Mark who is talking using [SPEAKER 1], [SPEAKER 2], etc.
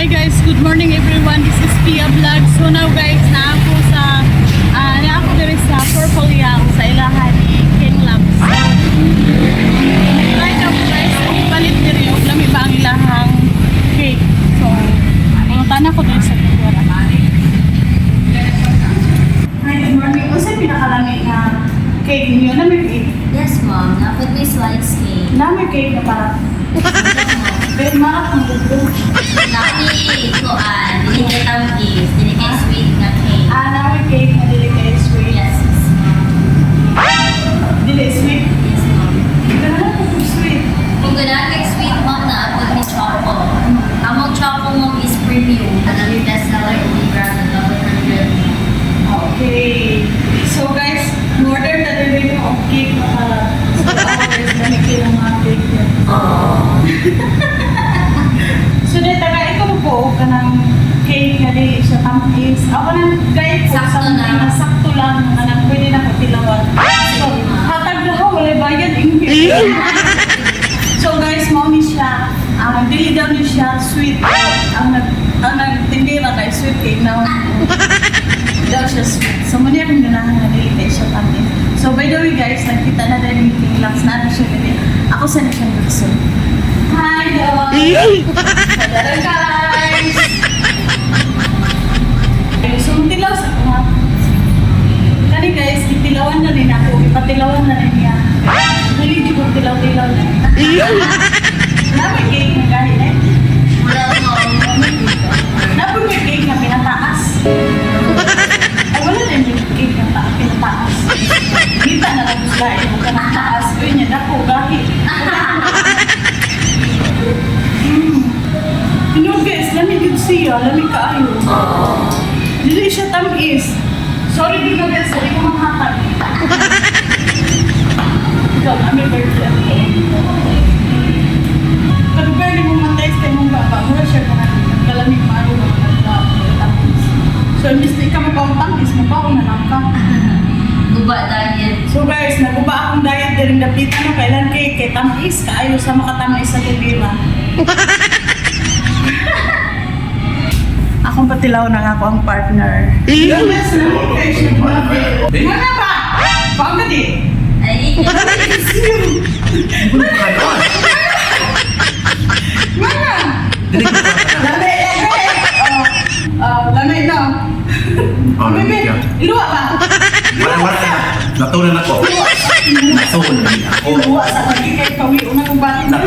[SPEAKER 1] Hi guys, good morning everyone. This is Pia Vlog. So now guys, na ako sa ah na ako diri sa Purple Yang sa ilahan ni King Labs. So, na ko guys, palit diri og lami ba ang ilahang cake. So, pangutan ako diri sa kultura. Hi, good morning. Usa pinakalami na cake niyo may cake.
[SPEAKER 2] Yes, mom. Dapat may slice cake.
[SPEAKER 1] Na may cake na para. Ang buko.
[SPEAKER 2] Dati, ito ah, dinikay tampis, dinikay sweet na cake.
[SPEAKER 1] Ah, na may cake na dili kay sweet.
[SPEAKER 2] Yes, mom.
[SPEAKER 1] Dili sweet.
[SPEAKER 2] Yes, mom.
[SPEAKER 1] Ganun po kung sweet.
[SPEAKER 2] Kung ganaan kay sweet, mom, na ako ni Choco. Among Choco, mom, is premium. Ano yung bestseller, yung brand na 100.
[SPEAKER 1] Okay. So guys, order na rin rin yung cake na para sa hours na may kilang mga cake yan. So dito ka, ikaw po ka ng cake na tampis. Ako nang guide po
[SPEAKER 2] Sakto
[SPEAKER 1] sa
[SPEAKER 2] na.
[SPEAKER 1] mga sakto lang na nang pwede na katilawan. So, hatag na ho, wala bayad English. So guys, mommy siya. Ang dili daw niya siya sweet. Ang nag ang nagtindira kay sweet cake na daw siya sweet. So muna akong ganahan na dili kay siya tamis. So by the way guys, nakita na din yung class na siya dili. Ako sa na siya gusto. Hi dog! So tilaw sa ko ha. Kani guys, itilawan na rin ako. Ipatilawan na rin niya. Hindi di ko tilaw-tilaw na. Namin cake na kahit eh.
[SPEAKER 2] Wala, mom.
[SPEAKER 1] Namin may cake na pinataas. Ay, wala na yung cake na ta- pinataas. Kita na lang gusto eh. Huwag ka ng taas. Uy, niya dako, gahi. Hmm. You know guys, lamig yun siya. Lamig kaayo. Dili siya tamis. Sorry tamis, mabaw na lang ka.
[SPEAKER 2] Guba dahil.
[SPEAKER 1] So guys, naguba akong diet din dapit ano kailan kay kay tamis kaayo sa makatamis sa tibira. akong patilaw na nga ako ang partner. Yes, Mana ba? Pag di.
[SPEAKER 2] Ay,
[SPEAKER 1] Lami Bebe,
[SPEAKER 3] ka.
[SPEAKER 1] Iluwa ba?
[SPEAKER 3] Wala, wala. Natunan ako. Natunan ako.
[SPEAKER 1] Iluwa sa pagkikay kawi. Una kong.
[SPEAKER 3] Natuna.
[SPEAKER 1] Iluwa